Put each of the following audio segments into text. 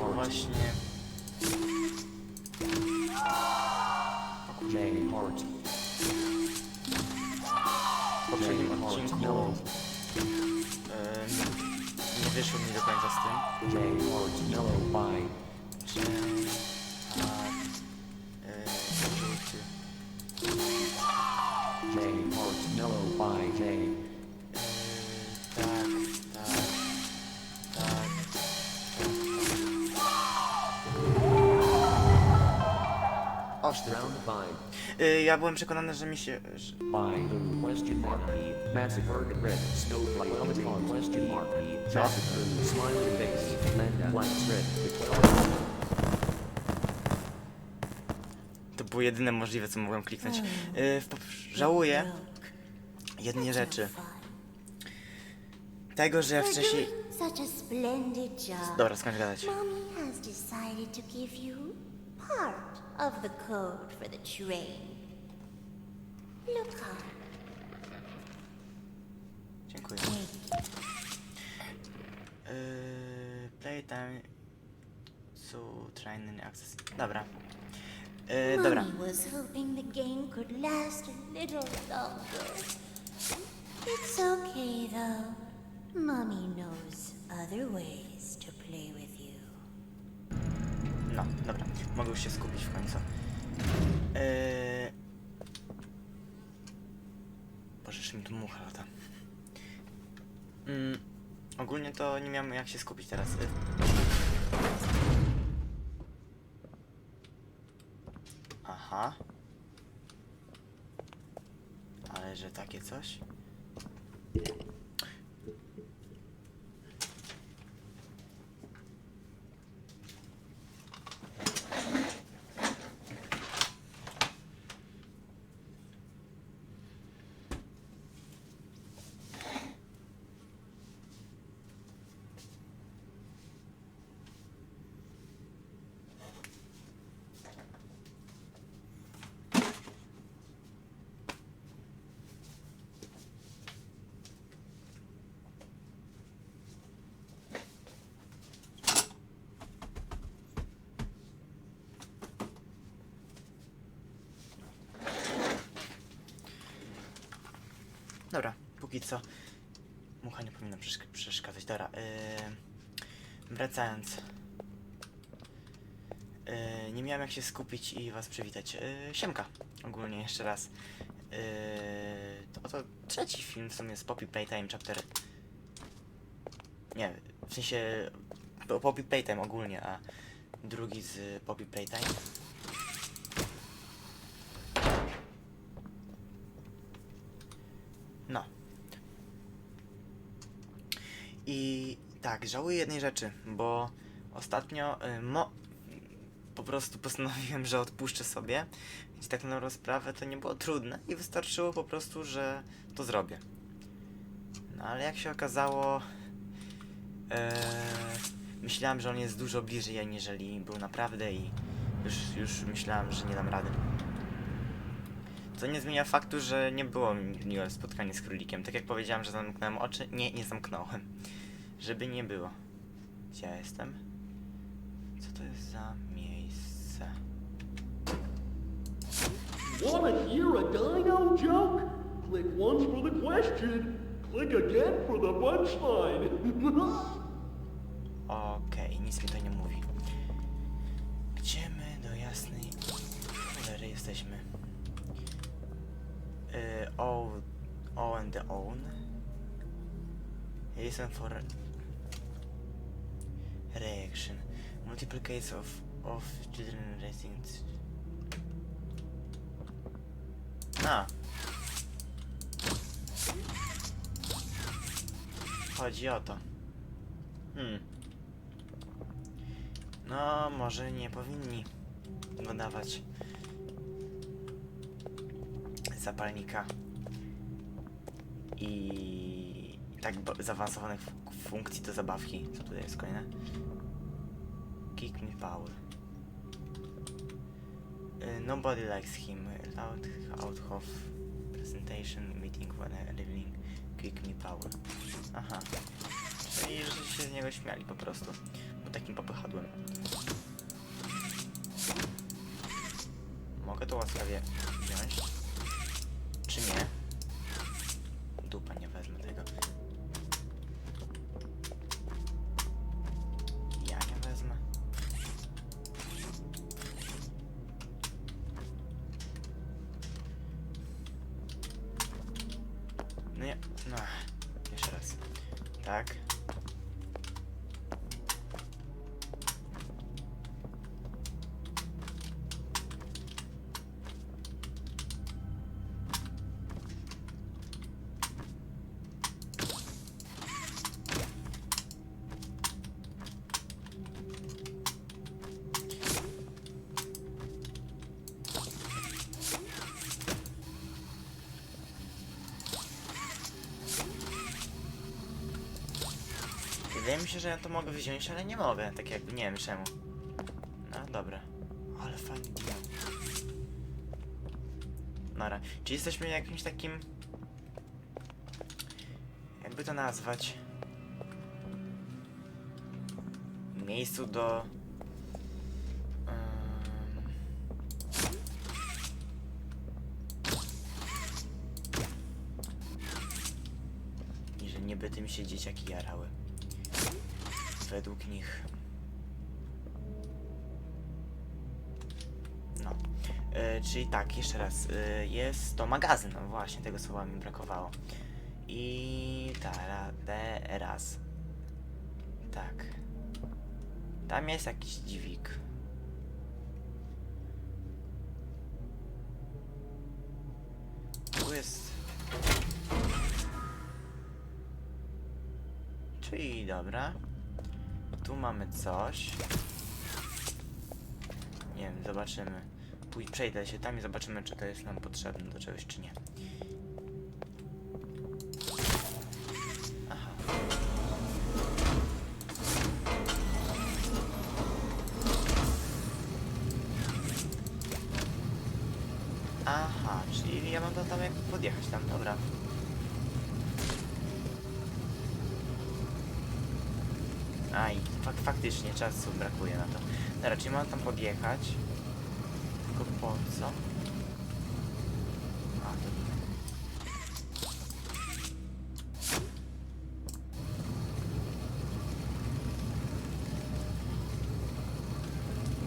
No właśnie. Jane Hort. W poprzednim odcinku yy, nie wyszło mi do końca z tym. Jane Hort, Yellow Bye. Jane Hart, Yellow Pine, Jane Oszty. Round five. Y, ja byłem przekonany, że mi się... Że... By blue question mark. Massacre red. Snowflake on question mark. Massacre smiley face. Lenda blanks red. To było jedyne możliwe, co mogłem kliknąć. Y, w pop- żałuję jednej rzeczy. Tego, że ja wcześniej... Such a splendid job. Dobra, skończ gadać. Mommy has decided to give you part of the code for the train. Look hard. Dziękuję. Yy, playtime to training access. Dobra. Yy, dobra. Mommy was hoping the game could last a little longer. It's okay though. Mommy knows other ways to play with you. No, dobra. Mogę już się skupić w końcu. Yy... Boże, mi tu mucha lata. Mm, ogólnie to nie miałem jak się skupić teraz. Y. Aha. Ale że takie coś? Dobra, póki co. Mucha nie powinna przeszk- przeszkadzać. Dobra, yy, wracając. Yy, nie miałem jak się skupić i was przywitać. Yy, siemka, ogólnie jeszcze raz. Yy, to trzeci film w sumie z Poppy Playtime Chapter. Nie, w sensie po- Poppy Playtime ogólnie, a drugi z Poppy Playtime. No. I tak, żałuję jednej rzeczy, bo ostatnio y, mo po prostu postanowiłem, że odpuszczę sobie. Więc tak na rozprawę to nie było trudne i wystarczyło po prostu, że to zrobię. No ale jak się okazało, e, myślałem, że on jest dużo bliżej, aniżeli był naprawdę i już, już myślałem, że nie dam rady. Co nie zmienia faktu, że nie było miłe spotkanie z królikiem. Tak jak powiedziałem, że zamknąłem oczy, nie, nie zamknąłem. Żeby nie było. Gdzie ja jestem? Co to jest za miejsce? Want to hear a dino joke? Click once for the question. Click again for the punchline. Okej, nic mi to nie mówi. Gdzie my do jasnej cholery jesteśmy? Y, o, o and the own. Listen for reaction. Multiple of, of children raising... A. Chodzi o to. Hmm. No, może nie powinni go dawać zapalnika i tak zaawansowanych fun- funkcji do zabawki. Co tutaj jest kolejne? Kick me power. Y, Nobody likes him. Loud out of presentation meeting when leveling kick me power. Aha. Czyli, że się z niego śmiali po prostu. Bo takim popychadłem. Mogę to łaskawie wziąć. Czy Wydaje mi się, że ja to mogę wziąć, ale nie mogę. Tak jakby nie wiem czemu. No dobra. Ale fajny diam. Nara. Czy jesteśmy jakimś takim. Jakby to nazwać? Miejscu do. Ym, I że niby tym się dzieciaki jarały. Według nich. No. E, czyli tak, jeszcze raz. E, jest to magazyn, no właśnie, tego słowa mi brakowało. I teraz. Tak. Tam jest jakiś dziwik. Tu jest Czyli dobra. Tu mamy coś. Nie wiem, zobaczymy. Pój przejdę się tam i zobaczymy, czy to jest nam potrzebne do czegoś, czy nie. Czasu brakuje na to. Dobra, czyli mam tam podjechać. Tylko po co? A, to tutaj.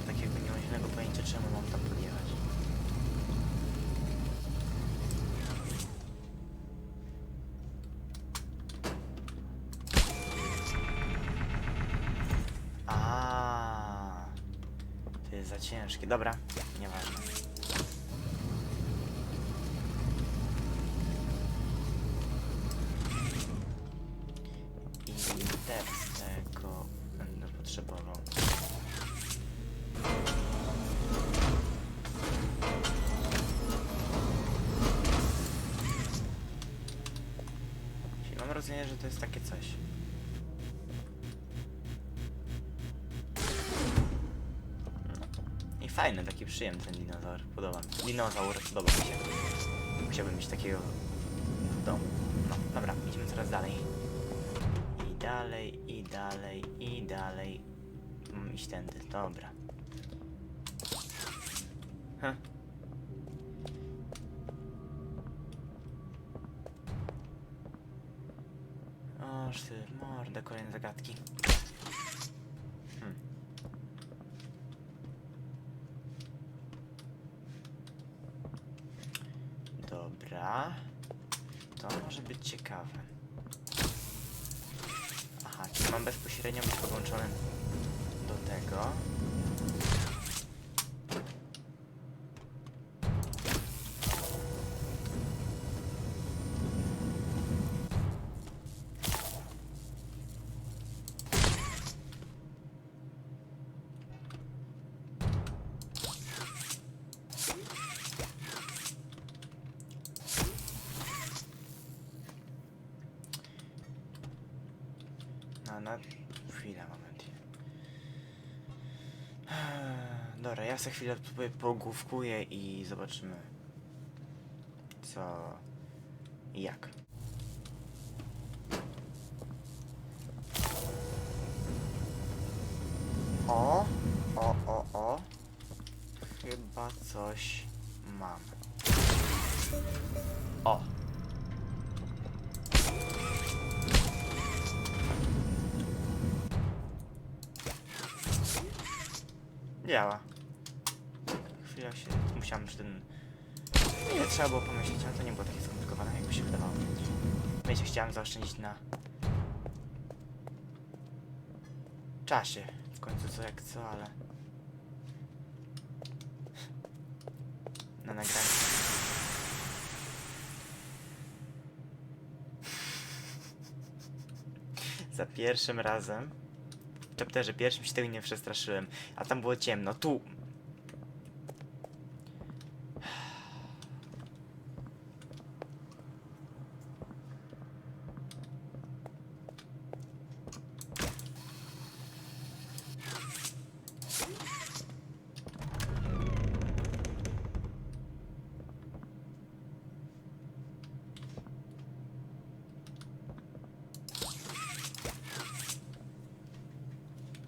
Tak nie mam zielonego pojęcia, czemu mam tam podjechać. A, to jest za ciężkie. Dobra, nieważne. I tego będę potrzebował. Czyli mam wrażenie, że to jest takie coś. Fajny, taki przyjemny ten dinozaur. Podoba mi się. Dinozaur, podoba mi się. Chciałbym mieć takiego w domu. No, dobra, idźmy coraz dalej. I dalej, i dalej, i dalej. Mm, iść tędy, dobra. Huh. Oż ty, mordę, kolejne zagadki. Hmm. To może być ciekawe. Aha, czyli mam bezpośrednio być podłączony do tego. Na, na... Chwila, moment. Za chwilę tutaj pogłówkuję i zobaczymy co i jak. O, o, o, o. Chyba coś mam. O! Działa. Chwilę się musiałem przy tym... Ile trzeba było pomyśleć, ale to nie było takie skomplikowane, jakby się wydawało. Wiecie, chciałem zaoszczędzić na... czasie. W końcu co jak co, ale... Na nagraniu. Za pierwszym razem w chapterze pierwszym się tego nie przestraszyłem, a tam było ciemno. Tu!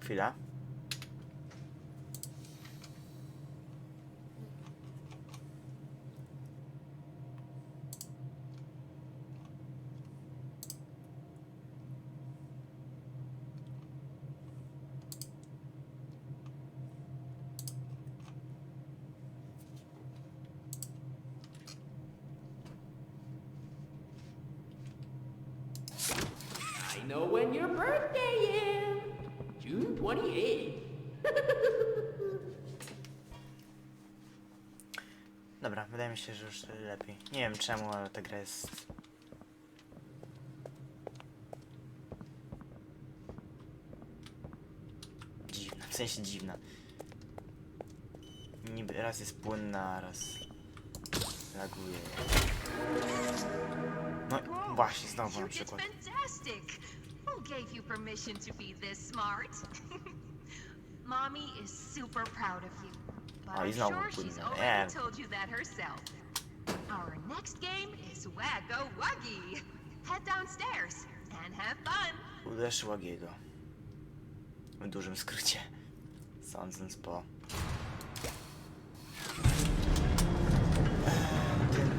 Chwila. I know when your birthday is. June 28th. Dobra, wydaje mi się, że już lepiej. Nie wiem czemu, ale ta gra jest... Dziwna, w sensie dziwna. Niby raz jest płynna, a raz laguje. No właśnie, znowu na przykład. fantastic. Gave you permission to be this smart? Mommy is super proud of you. But Oh, I'm sure she's already in. told you that herself. Our next game is Waggo Wuggy. Head downstairs and have fun. Uderz Łagiego. W dużym skrócie. Sądząc po... tym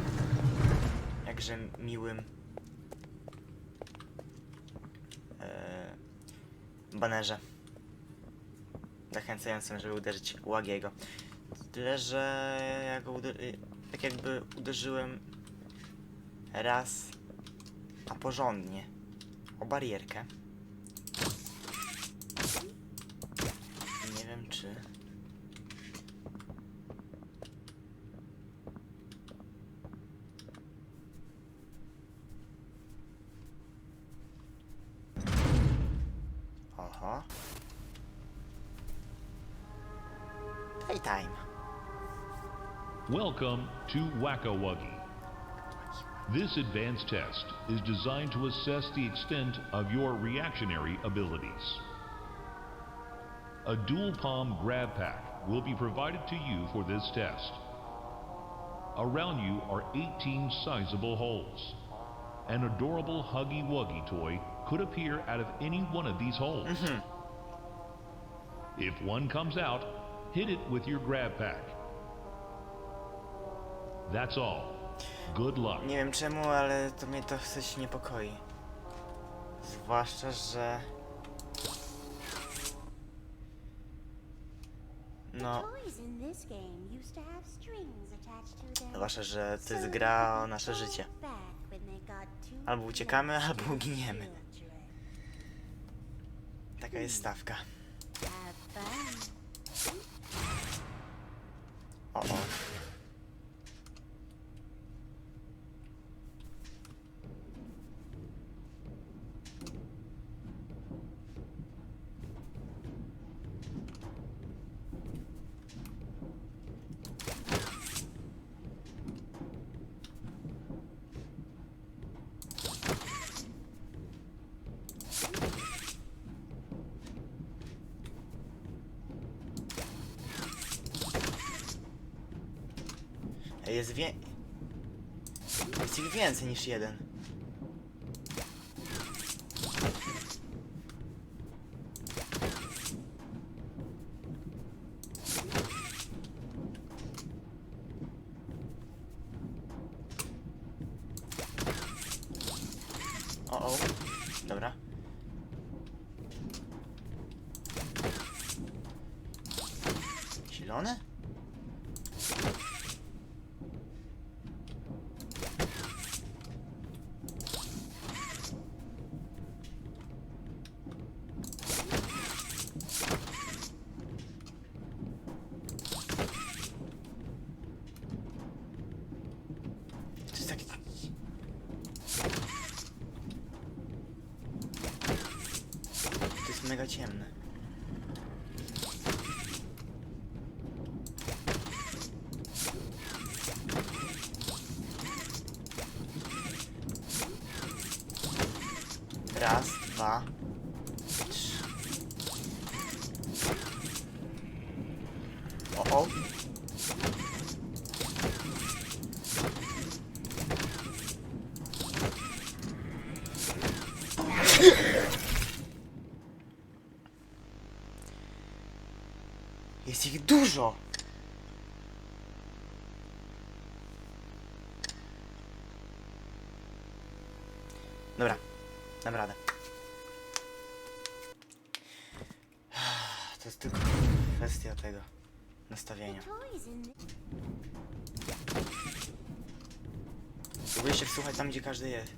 jakże miłym banerze zachęcającym, żeby uderzyć Łagiego. Tyle, że ja go y, tak jakby uderzyłem raz, a porządnie o barierkę. Welcome to Whack-A-Wuggy. This advanced test is designed to assess the extent of your reactionary abilities. A dual palm grab pack will be provided to you for this test. Around you are 18 sizable holes. An adorable Huggy Wuggy toy could appear out of any one of these holes. Mm-hmm. If one comes out, hit it with your grab pack. That's all. Good luck. Nie wiem czemu, ale to mnie to coś niepokoi. Zwłaszcza, że. No, zwłaszcza, że to jest gra o nasze życie. Albo uciekamy, albo children. Taka jest stawka. O, o. Jest wie... Jest ich więcej niż jeden. Mega ciemne. Raz, dwa, trzy. O, o. Jest ich dużo! Dobra, dam radę. To jest tylko kwestia tego nastawienia. Próbuję się wsłuchać tam, gdzie każdy jest.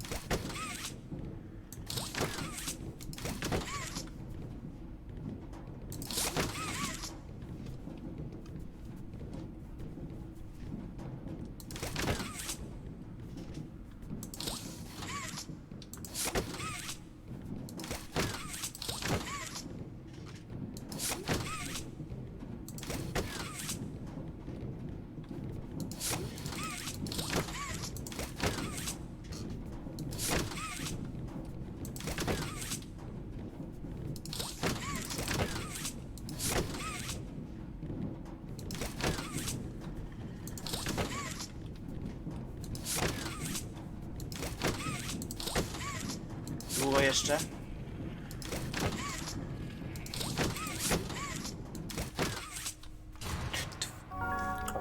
Jeszcze?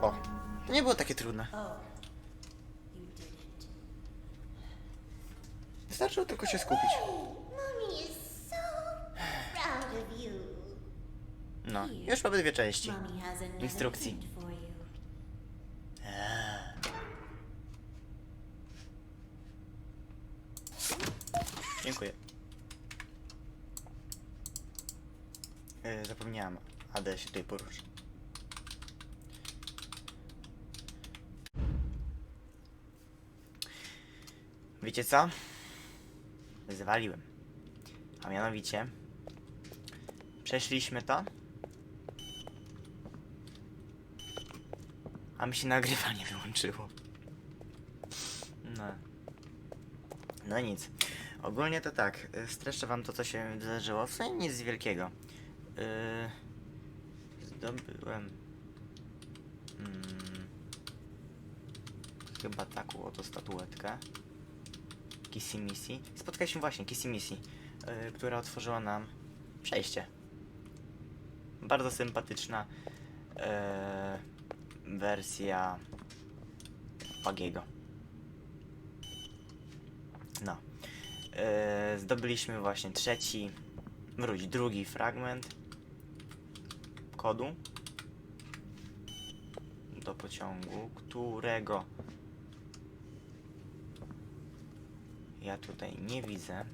O, nie było takie trudne. Wystarczyło tylko się skupić. No, już mamy dwie części. Instrukcji. hint for you. Dziękuję. Yy, zapomniałam. Ade się tutaj poruszy. Wiecie co? Zwaliłem. A mianowicie przeszliśmy to. A mi się nagrywanie wyłączyło. No. No nic. Ogólnie to tak, y, streszczę wam to, co się wydarzyło. W sumie nic wielkiego. Yy, zdobyłem... Mm, chyba taką oto statuetkę. Kissy Missy. Spotkaliśmy właśnie Kissy Missy, yy, która otworzyła nam przejście. Bardzo sympatyczna yy, wersja Pagiego. No. Yy, zdobyliśmy właśnie trzeci, wróć, drugi fragment kodu do pociągu, którego ja tutaj nie widzę.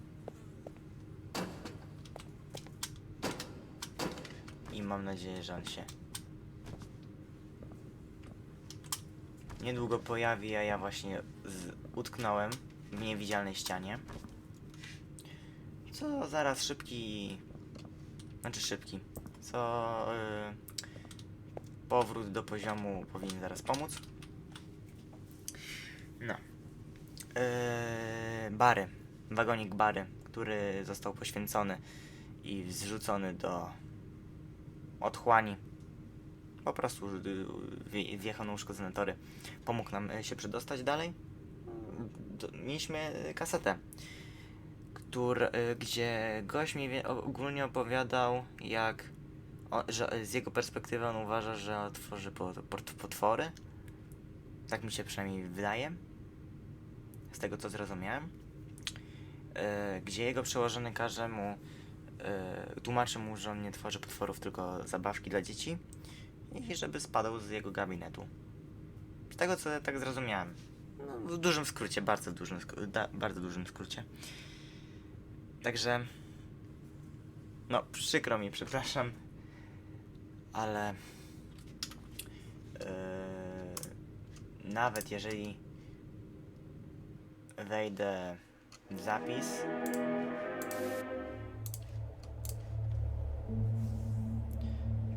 I mam nadzieję, że on się niedługo pojawi, a ja właśnie utknąłem w niewidzialnej ścianie. Co zaraz szybki. Znaczy szybki. Co. y, powrót do poziomu powinien zaraz pomóc. No. Yy, bary. Wagonik bary, który został poświęcony i zrzucony do otchłani. Po prostu wje- wjechał na uszkodzone tory. Pomógł nam y, się przedostać dalej. Mieliśmy y, kasetę, któr, y, gdzie gość mi ogólnie opowiadał, jak o, że z jego perspektywy on uważa, że port- potwory. Tak mi się przynajmniej wydaje. Z tego co zrozumiałem. Y, gdzie jego przełożony każe mu, y, tłumaczy mu, że on nie tworzy potworów, tylko zabawki dla dzieci. I żeby spadał z jego gabinetu. Z tego co tak zrozumiałem. No, w dużym skrócie, bardzo dużym, skr- bardzo dużym skrócie. Także. No, przykro mi, przepraszam. Ale. Yy, nawet jeżeli wejdę w zapis,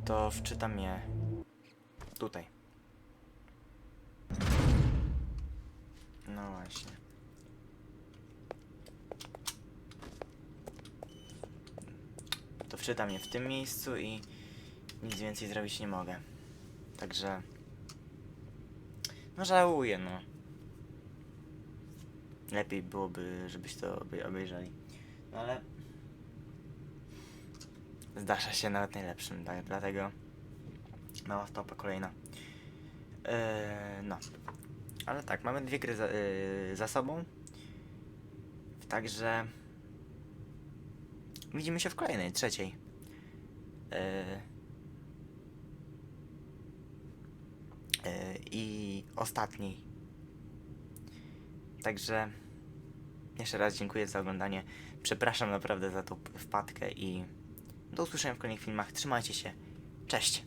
to wczytam je tutaj. No właśnie. To wczytam je w tym miejscu i nic więcej zrobić nie mogę. Także. No żałuję, no. Lepiej byłoby, żebyś to obej- obejrzeli. No ale. Zdarza się nawet najlepszym, tak? Dlatego. Mała wtopa kolejna. Eee, no. Ale tak, mamy dwie gry za, yy, za sobą. Także. Widzimy się w kolejnej, trzeciej. Yy, yy, I ostatniej. Także. Jeszcze raz dziękuję za oglądanie. Przepraszam naprawdę za tą wpadkę i do usłyszenia w kolejnych filmach. Trzymajcie się. Cześć.